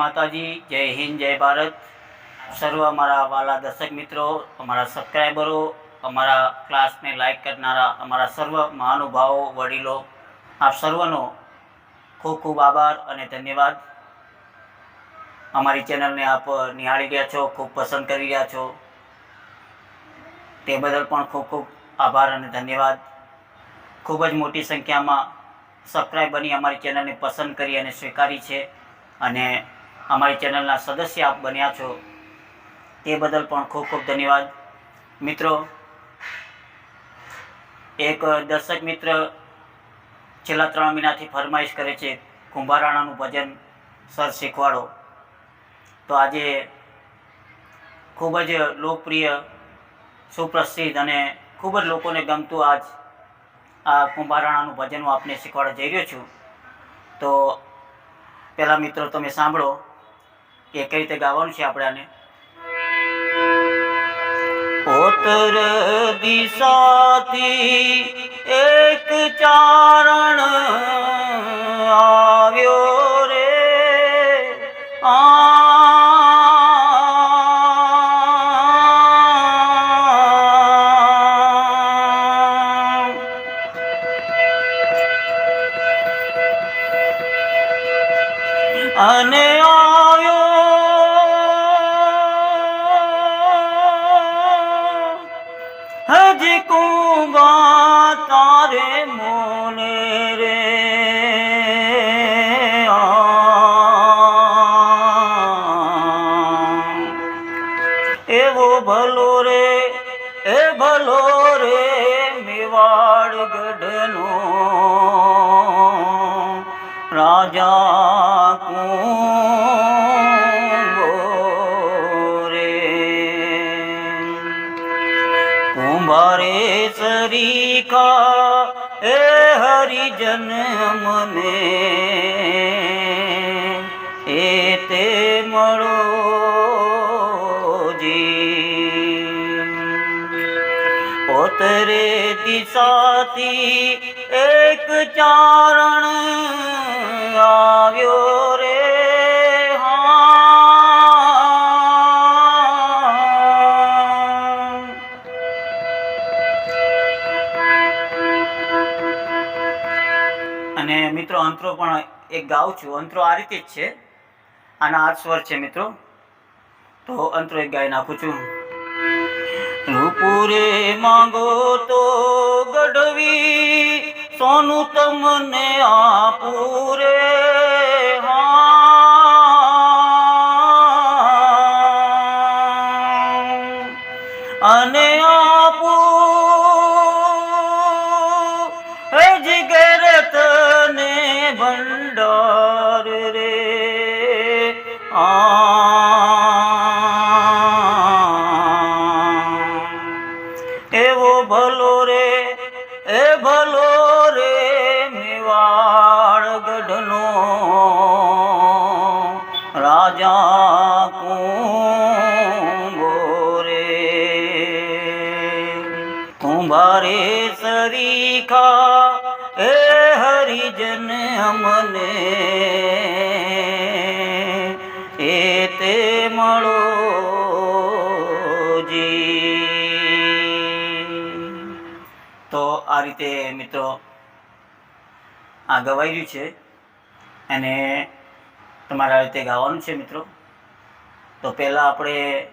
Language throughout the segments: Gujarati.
માતાજી, જય હિન્દ, જય ભારત. સર્વ અમારા વાલા દર્શક મિત્રો, અમારા સબસ્ક્રાઈબરો અમારા ક્લાસને લાઈક કરનારા, અમારા સર્વ મહાનુભાવો, વડીલો, આપ સર્વનો ખૂબ ખૂબ આભાર અને ધન્યવાદ. અમારી ચેનલને આપ નિહાળી રહ્યા છો, ખૂબ પસંદ કરી રહ્યા છો. તે બદલ પણ ખૂબ ખૂબ આભાર અને ધન્યવાદ. ખૂબ જ મોટી સંખ્યામાં સબસ્ક્રાઈબ બની અમારી ચેનલને પસંદ કરી અને સ્વીકારી છે. અને અમારી ચેનલના સદસ્ય આપ બન્યા છો તે બદલ પણ ખૂબ ખૂબ ધન્યવાદ. મિત્રો, એક દર્શક મિત્ર છેલ્લા ત્રણ મહિનાથી ફરમાઈશ કરે છે, કુંભારાણાનું ભજન સર શીખવાડો. તો આજે ખૂબ જ લોકપ્રિય, સુપ્રસિદ્ધ અને ખૂબ જ લોકોને ગમતું આજ આ કુંભારાણાનું ભજન હું આપને શીખવાડવા જઈ રહ્યો છું. તો પહેલાં મિત્રો, તમે સાંભળો. કે કઈ રીતે ગાવાનું છે આપણે આને? ઓતર દિશાથી એક ચારણ આવ્યો રે. આ ભલો રે, એ ભલો રે, મેવાડ ગઢનો. રાજા રે. કુંભારે સરીકા એ હરિજન મને. એ તે મળો જી પોતરે દિશાથી એક ચારણ આવ્યો રે અને મિત્રો, અંતરો પણ એક ગાઉં છું. અંતરો આ રીતે જ છે. આના આઠ સ્વર છે, મિત્રો. તો અંતરો એક ગાઈ નાખું છું. રૂપુરે માંગો તો ગઢવી સોનું તમને આપુરે હા અને આપું હે જીગર તને ભંડાર રે આ એ હરિજન અમને. એ તે મળો જી. તો આ રીતે મિત્રો આ ગવાઈ રહ્યું છે. અને તમારે આ રીતે ગાવાનું છે મિત્રો. તો પહેલાં આપણે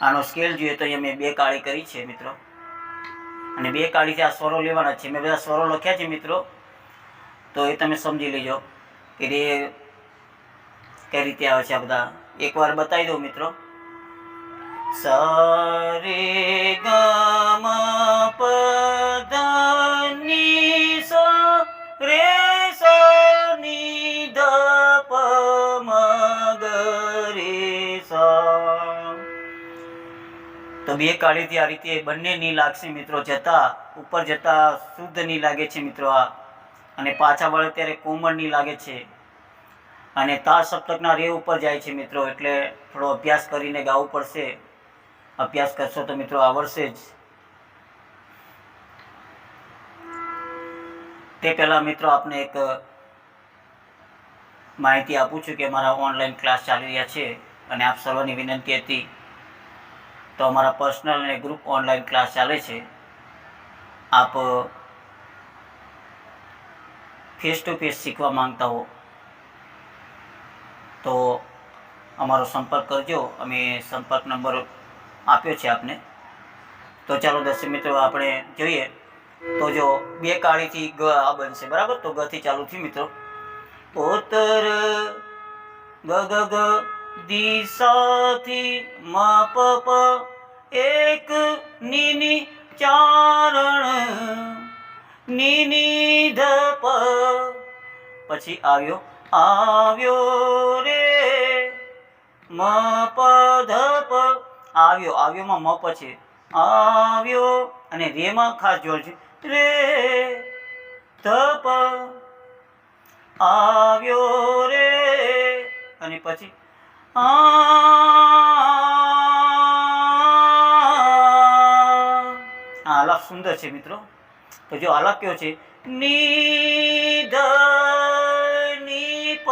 આનો સ્કેલ જોઈએ તો અહીંયા મેં બે કાળી કરી છે મિત્રો. અને બે કાળીથી આ સ્વરો લેવાના છે. મેં બધા સ્વરો લખ્યા છે મિત્રો. તો એ તમે સમજી લેજો કે રે કઈ રીતે આવે છે આ બધા. એકવાર બતાવી દઉં મિત્રો. સ, રે, ગ, મ, પ પદની બે કાળીથી આ રીતે બંને ની લાગશે મિત્રો જતા, ઉપર જતા શુદ્ધની લાગે છે મિત્રો આ. અને પાછા વળે ત્યારે કોમળની લાગે છે. અને તા સપ્તકના રે ઉપર જાય છે મિત્રો, એટલે થોડો અભ્યાસ કરીને ગાવું પડશે. અભ્યાસ કરશો તો મિત્રો આવડશે જ. તે પહેલાં મિત્રો આપને એક માહિતી આપું છું કે મારા ઓનલાઈન ક્લાસ ચાલી રહ્યા છે. અને આપ સર્વની વિનંતી હતી તો અમારા પર્સનલ અને ગ્રુપ ઓનલાઈન ક્લાસ ચાલે છે. આપ ફેસ ટુ ફેસ શીખવા માંગતા હો, તો અમારો સંપર્ક કરજો. અમે સંપર્ક નંબર આપ્યો છે આપને. તો ચાલો દર્શક મિત્રો, આપણે જોઈએ. તો જો બે કાળીથી ગ આ બનશે, બરાબર? તો ગથી ચાલુ થયું મિત્રો. પોતર ગ ગ ગ. દિશાથી મ પ પ એક નીની ચારણ, નીની ધપ. પછી આવ્યો આવ્યો રે મ પ ધ પ આવ્યો આવ્યોમાં મપ છે. આવ્યો અને રેમાં ખાસ જોડજો રે ધપ. આવ્યો રે. અને પછી આ આલાપ સુંદર છે મિત્રો. તો જો આલાપ કયો છે? ની ધ પ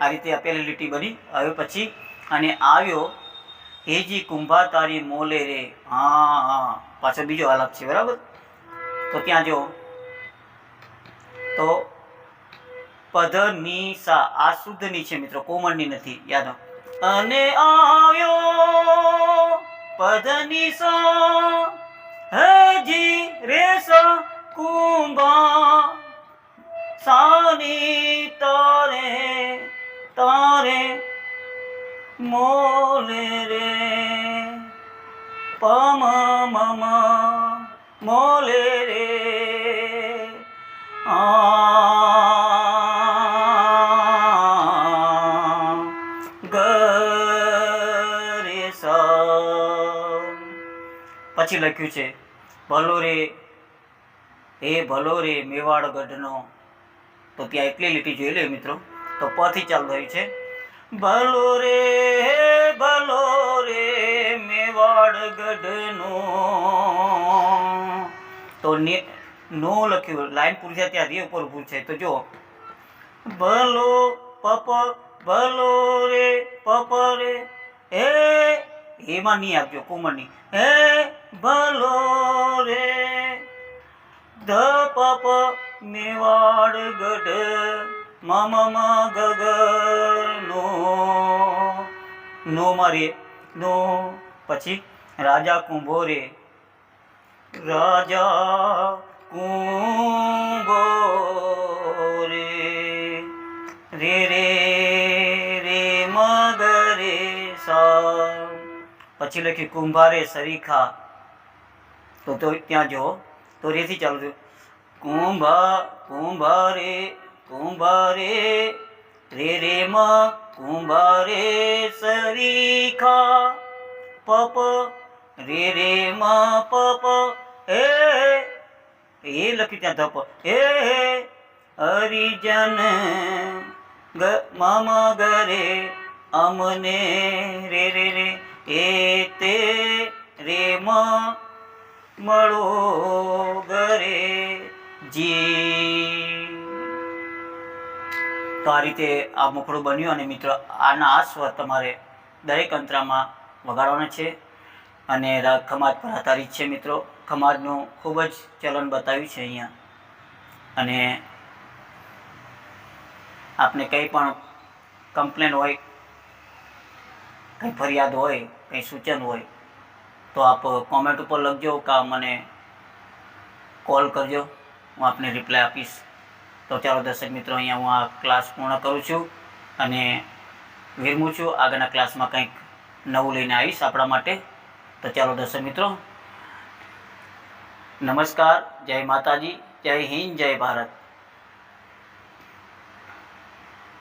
આ રીતે આ પહેલી લીટી બની. હવે પછી અને આવ્યો હેજી કુંભા તારી મોલે રે. હા હા. પાછો બીજો આલાપ છે, બરાબર? તો ત્યાં જો. તો પદની સા આ શુદ્ધની છે મિત્રો, કોમળની નથી, યાદ અને આવ્યો પધની સા હજી રે સા કુંભા. સાની તારે તારે મોલે રે. પમ, મમ, મોલે રે. આ પછી લખ્યું છે, ભલો રે, હે ભલો રે મેવાડ ગઢનો તો ત્યાં એટલી લીટી જોઈ લે મિત્રો, તો પથી ચાલુ થયું છે, ભલો રે ભલો રે મેવાડ ગઢનો તો ને લખ્યું, લાઈન પૂરી છે ત્યાં રે ઉપર ભૂલ છે, તો જો ભલો પપ, ભલો રે પપ રે, હે, એમાં નહીં આપજો કુમરની હે ભલો રે. ધ પપ મેવાડ ગઢ, મમ મ ગગ નો. નો મારીએ, નો. પછી રાજા કુંભો રે. રાજા કુંભો રે. રે રે રે, મગરે સા. પછી લખી કુંભારે સરીખા. તો તો ત્યાં જો તો રેથી ચાલુ થયું કુંભા કુંભારે કુંભારે રે રે મ કુંભારે સરીખા પપ રે રે મ પપ એ એ લખ્યું ત્યાં ધપ એ હરિજન ગ મમ ગરે અમને રે રે રે એ તે રે મ મળો ગરે જી. તો આ રીતે આ મુખડું બન્યું અને મિત્રો, આના આ સ્વર તમારે દરેક અંતરામાં વગાડવાના છે. અને રાગ ખમાજ પર આધારિત છે મિત્રો. ખમાજનું ખૂબ જ ચલન બતાવ્યું છે અહીંયા. અને આપને કંઈ પણ કમ્પ્લેન હોય, કંઈ ફરિયાદ હોય, કંઈ સૂચન હોય તો આપ કોમેન્ટ ઉપર લખજો કા મને કોલ કરજો. હું આપને રિપ્લાય આપીશ. તો ચાલો દર્શક મિત્રો, અહીંયા હું આ ક્લાસ પૂર્ણ કરું છું અને વિરમું છું. આગળના ક્લાસમાં કંઈક નવું લઈને આવીશ આપણા માટે. તો ચાલો દર્શક મિત્રો, નમસ્કાર. જય માતાજી. જય હિન્દ, જય ભારત.